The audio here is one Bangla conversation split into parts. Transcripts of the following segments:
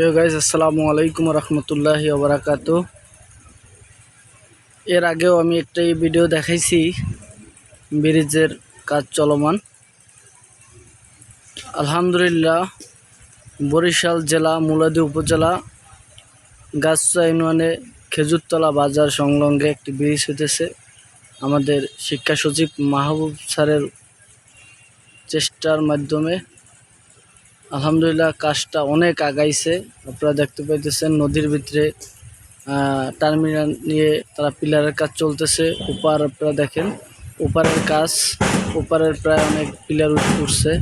প্রিয় গাইজ আসসালামু আলাইকুম রহমতুল্লাহি ওবরাকাত এর আগেও আমি একটা এই ভিডিও দেখাইছি, ব্রিজের কাজ চলমান। আলহামদুলিল্লাহ, বরিশাল জেলা, মুলাদি উপজেলা গাছচা ইউনিয়নে খেজুরতলা বাজার সংলগ্নে একটি ব্রিজ হইতেছে। আমাদের শিক্ষা সচিব মাহবুব স্যারের চেষ্টার মাধ্যমে আলহামদুলিল্লাহ, কাজটা অনেক আগাইছে। আপনারা দেখতে পাইতেছেন নদীর ভিতরে টার্মিনাল নিয়ে তারা পিলারের কাজ চলতেছে। ওপার আপনারা দেখেন, ওপারের কাজ, ওপারের প্রায় অনেক পিলার উঠছে।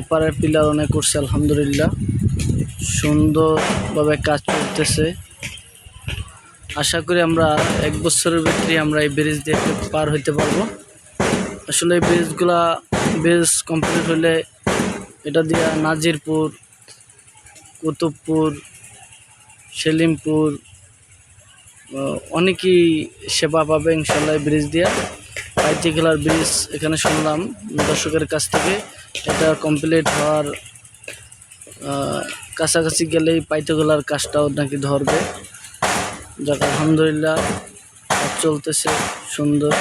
ওপারের পিলার অনেক উঠছে, আলহামদুলিল্লাহ। সুন্দরভাবে কাজ চলতেছে। আশা করি আমরা এক বছরের ভিতরে আমরা এই ব্রিজ দিয়ে পার হইতে পারব। আসলে এই ব্রিজগুলা ব্রিজ কমপ্লিট হলে এটা দিয়া নাজিরপুর, কুতুবপুর, সেলিমপুর অনেকেই সেবা পাবে ইনশাল্লাহ ব্রিজ দিয়া। পাইতিখেলার ব্রিজ এখানে শুনলাম, দর্শকের কাছ থেকে। এটা কমপ্লিট হওয়ার কাছাকাছি গেলেই পাইতিখেলার কাজটাও নাকি ধরবে। যাক, আলহামদুলিল্লাহ, চলতেছে, সুন্দর।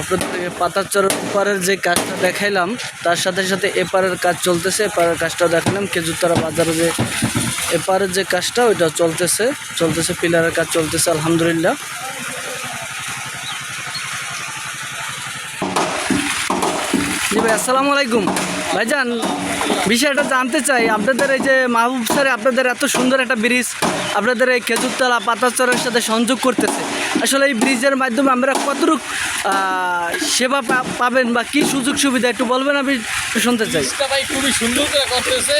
আপনাদেরকে পাতার চরের উপরের যে কাজটা দেখাইলাম, তার সাথে সাথে এপারের কাজ চলতেছে, এপারের কাজটাও দেখালাম, খেজুরতলা বাজারে যে এপারের যে কাজটা ওইটা চলতেছে চলতেছে, পিলারের কাজ চলতেছে, আলহামদুলিল্লাহ। জি ভাই, আসসালামু আলাইকুম। ভাইজান, বিষয়টা জানতে চাই। আপনাদের এই যে মাহবুব স্যার, আপনাদের এত সুন্দর একটা ব্রিজ, আপনাদের এই খেজুরতলা, পাতাচরের সাথে সংযোগ করতেছে। আসলে এই ব্রিজের মাধ্যমে আমরা কতটুক সেবা পাবেন বা কি সুযোগ সুবিধা, একটু বলবেন আমি একটু শুনতে চাই। ভাই খুবই সুন্দর করে করতেছে।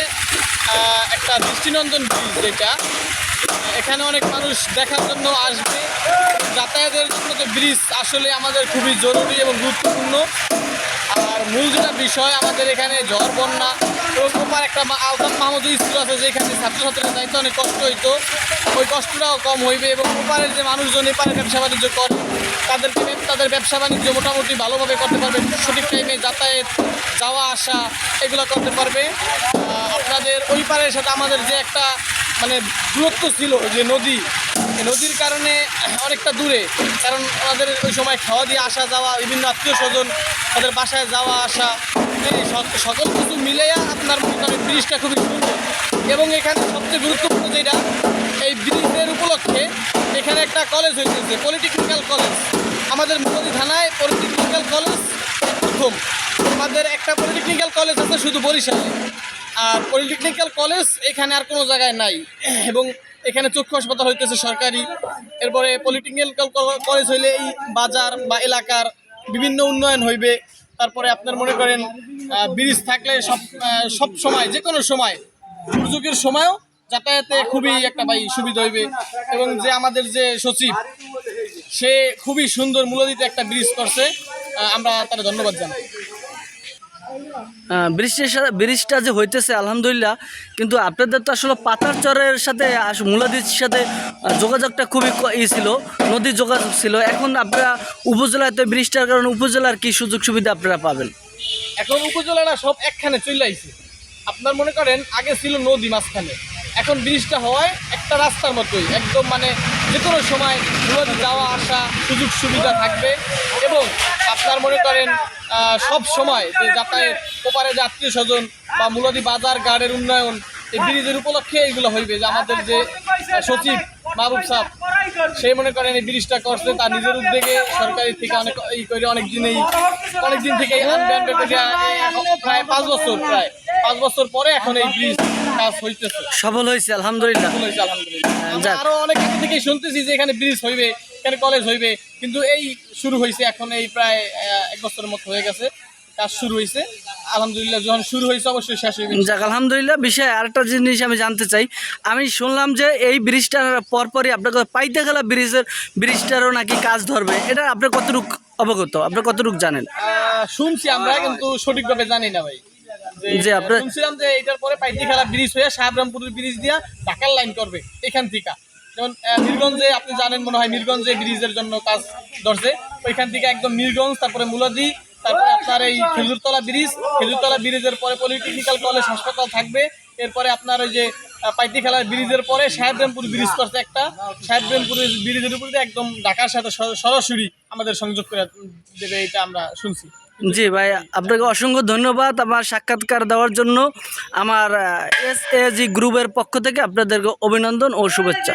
একটা দৃষ্টিনন্দন ব্রিজ যেটা। এখানে অনেক মানুষ দেখার জন্য আসবে। যাতায়াতের জন্য তো ব্রিজ আসলে আমাদের খুবই জরুরি এবং গুরুত্বপূর্ণ। আর মূল যেটা বিষয়, আমাদের এখানে ঝড়, বন্যা ওপার একটা মা- আলতাফ মাহমুদ স্কুল আছে যেখানে ছাত্রছাত্রীরা যাইতে অনেক কষ্ট হইতো। ওই কষ্টটাও কম হইবে এবং ওপারের যে মানুষজন এপারে ব্যবসা বাণিজ্য করে, তাদেরকে তাদের ব্যবসা বাণিজ্য মোটামুটি ভালোভাবে করতে পারবে, সঠিক টাইমে যাতায়াত, যাওয়া আসা, এগুলো করতে পারবে। আপনাদের ওই পারের সাথে আমাদের যে একটা মানে দূরত্ব ছিল যে নদী নদীর কারণে অনেকটা দূরে, কারণ আমাদের ওই সময় খাওয়া দিয়ে আসা যাওয়া, বিভিন্ন আত্মীয় স্বজন তাদের বাসায় যাওয়া আসা সকল কিছু মিলেয়া আপনার মনে ব্রিজটা খুবই সুন্দর। এবং এখানে সবচেয়ে গুরুত্বপূর্ণ যেটা, এই ব্রিজের উপলক্ষে এখানে একটা কলেজ হয়েছে পলিটেকনিক্যাল কলেজ আমাদের মুদি থানায় পলিটেকনিক্যাল কলেজ প্রথম। আমাদের একটা পলিটেকনিক্যাল কলেজ আছে শুধু বরিশালে। আর পলিটেকনিক্যাল কলেজ এখানে আর কোনো জায়গায় নাই। এবং এখানে চক্ষু হাসপাতাল হইতেছে সরকারি। এরপরে পলিটেকনিক্যাল কলেজ হইলে এই বাজার বা এলাকার বিভিন্ন উন্নয়ন হইবে। তারপরে আপনার মনে করেন ব্রিজ থাকলে সব সব সময় যে কোনো সময়, দুর্যোগের সময়ও যাতায়াতে খুবই একটা ভাই সুবিধা হইবে। এবং যে আমাদের যে সচিব, সে খুবই সুন্দর মূলদিতে একটা ব্রিজ করছে। আমরা তার ধন্যবাদ জানাই। ব্রিজের সাথে ব্রিজটা যে হইতেছে, আলহামদুলিল্লাহ। কিন্তু আপনাদের তো আসলে পাতার চরের সাথে মূলাদির সাথে যোগাযোগটা খুবই ই ছিল, নদীর যোগাযোগ ছিল। এখন আপনারা উপজেলায় তো ব্রিজটার কারণে উপজেলার কি সুযোগ সুবিধা আপনারা পাবেন? এখন উপজেলাটা সব একখানে চলে আপনার মনে করেন, আগে ছিল নদী মাঝখানে। এখন ব্রিজটা হওয়ায় একটা রাস্তার মতোই। একদম মানে যে কোনো সময় যাওয়া, আসা, সুযোগ সুবিধা থাকবে। এবং আপনার মনে করেন সব সময় যে যাতায়াত ওপারে যে আত্মীয় স্বজন বা মূলদি বাজার গাড়ের উন্নয়ন এই ব্রিজের উপলক্ষে এইগুলো হইবে। যে আমাদের যে সচিব মাহবুব সাহ সে মনে করেন এই ব্রিজটা করছে তার নিজের উদ্যোগে সরকারি থেকে অনেক ই করে অনেক দিনেই অনেক দিন থেকে প্রায় পাঁচ বছর প্রায় পাঁচ বছর পরে এখন এই ব্রিজ কাজ হইতেছে। সফল হয়েছে আলহামদুলিল্লাহ। সফল হয়েছে আলহামদুলিল্লাহ। আরও অনেক থেকেই শুনতেছি যে এখানে ব্রিজ হইবে। এখানে কলেজ হইবে? কিন্তু এই শুরু হয়েছে এখন এই প্রায় এক বছরের মতো হয়ে গেছে কাজ শুরু হয়েছে আলহামদুলিল্লাহ যখন শুরু হয়েছে অবশ্যই শেষ হইবে। যাক আলহামদুলিল্লাহ বিষয়ে আরেকটা জিনিস আমি জানতে চাই। আমি শুনলাম যে এই ব্রিজটার পরপরই আপনাকে পাইতে গেলা ব্রিজের ব্রিজটারও নাকি কাজ ধরবে। এটা আপনি কতটুক অবগত? আপনি কতটুক জানেন? শুনছি আমরা কিন্তু সঠিকভাবে জানি না ভাই। যে আপনার- শুনছিলাম যে এটার পরে পাইতে খেলা ব্রিজ হয়ে সাহেবরামপুরের ব্রিজ দিয়া ঢাকার লাইন করবে এখান থেকে। যেমন মিরগঞ্জে আপনি জানেন মনে হয় মিরগঞ্জে ব্রিজের জন্য কাজ ধরছে। ওইখান থেকে একদম মিরগঞ্জ, তারপরে মুলাদি তারপরে আপনার এই খেজুরতলা ব্রিজ। খেজুরতলা ব্রিজের পরে পলিটেকনিক্যাল কলেজ হাসপাতাল থাকবে। এরপরে আপনার ওই যে পাইতি খেলার ব্রিজের পরে সাহেবরামপুর ব্রিজ করছে একটা। সাহেবরামপুর ব্রিজের উপর দিয়ে একদম ঢাকার সাথে সরাসরি আমাদের সংযোগ করে দেবে এটা আমরা শুনছি। জি ভাই, আপনাকে অসংখ্য ধন্যবাদ আমার সাক্ষাৎকার দেওয়ার জন্য। আমার এস এ জি গ্রুপের পক্ষ থেকে আপনাদেরকে অভিনন্দন ও শুভেচ্ছা।